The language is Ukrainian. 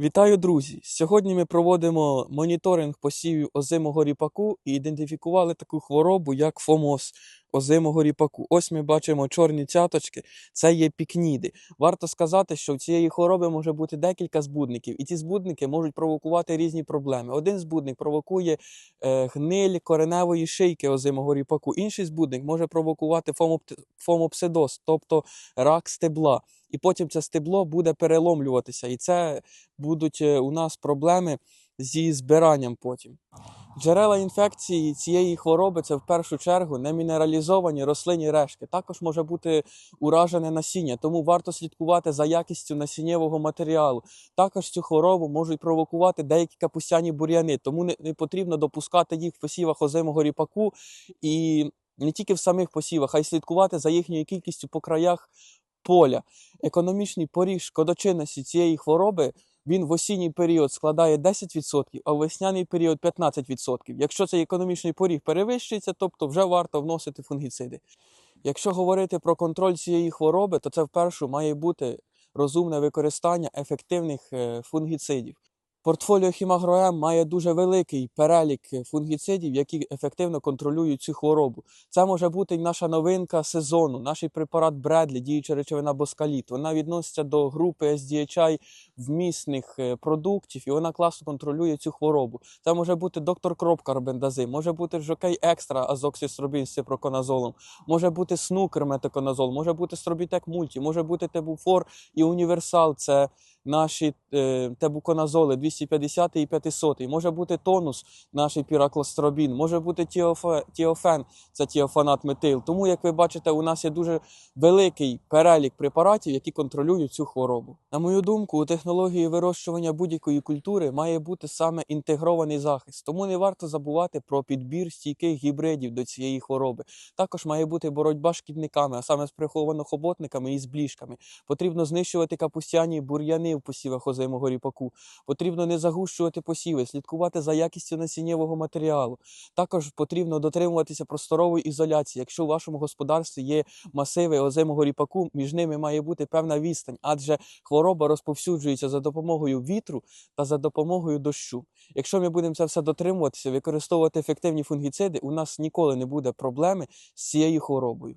Вітаю, друзі! Сьогодні ми проводимо моніторинг посівів озимого ріпаку і ідентифікували таку хворобу, як фомоз озимого ріпаку. Ось ми бачимо чорні цяточки, це є пікніди. Варто сказати, що в цієї хвороби може бути декілька збудників, і ці збудники можуть провокувати різні проблеми. Один збудник провокує е, гниль кореневої шийки озимого ріпаку, інший збудник може провокувати фомопсидоз, тобто рак стебла. І потім це стебло буде переломлюватися, і це будуть е, у нас проблеми зі збиранням потім. Джерела інфекції цієї хвороби це в першу чергу немінералізовані рослинні решки. Також може бути уражене насіння, тому варто слідкувати за якістю насіннєвого матеріалу. Також цю хворобу можуть провокувати деякі капустяні бур'яни, тому не, потрібно допускати їх в посівах озимого ріпаку і не тільки в самих посівах, а й слідкувати за їхньою кількістю по краях поля. Економічний поріг шкодочинності цієї хвороби він в осінній період складає 10%, а в весняний період 15%. Якщо цей економічний поріг перевищується, тобто вже варто вносити фунгіциди. Якщо говорити про контроль цієї хвороби, то це вперше має бути розумне використання ефективних е, фунгіцидів. Портфоліо Хімагроем має дуже великий перелік фунгіцидів, які ефективно контролюють цю хворобу. Це може бути й наша новинка сезону, наш препарат Бредлі, діюча речовина Боскаліт. Вона відноситься до групи SDHI вмісних е, продуктів, і вона класно контролює цю хворобу. Це може бути доктор Кроп карбендазим, може бути Жокей Екстра азоксістробін з ципроконазолом, може бути снукер метаконазол, може бути стробітек мульті, може бути тебуфор і універсал. Це наші е, тебуконазоли 250 і 500, може бути тонус, наш піраклостробін, може бути тіофе, тіофен, це тіофанат метил. Тому, як ви бачите, у нас є дуже великий перелік препаратів, які контролюють цю хворобу. На мою думку, у технології вирощування будь-якої культури має бути саме інтегрований захист. Тому не варто забувати про підбір стійких гібридів до цієї хвороби. Також має бути боротьба з шкідниками, а саме з приховано-хоботниками і з бліжками. Потрібно знищувати капустяні бур'яни в посівах озимого ріпаку. Потрібно не загущувати посіви, слідкувати за якістю насіннєвого матеріалу. Також потрібно дотримуватися просторової ізоляції. Якщо у вашому господарстві є масиви озимого ріпаку, між ними має бути певна відстань, адже хвороба розповсюджується за допомогою вітру та за допомогою дощу. Якщо ми будемо це все дотримуватися, використовувати ефективні фунгіциди, у нас ніколи не буде проблеми з цією хворобою.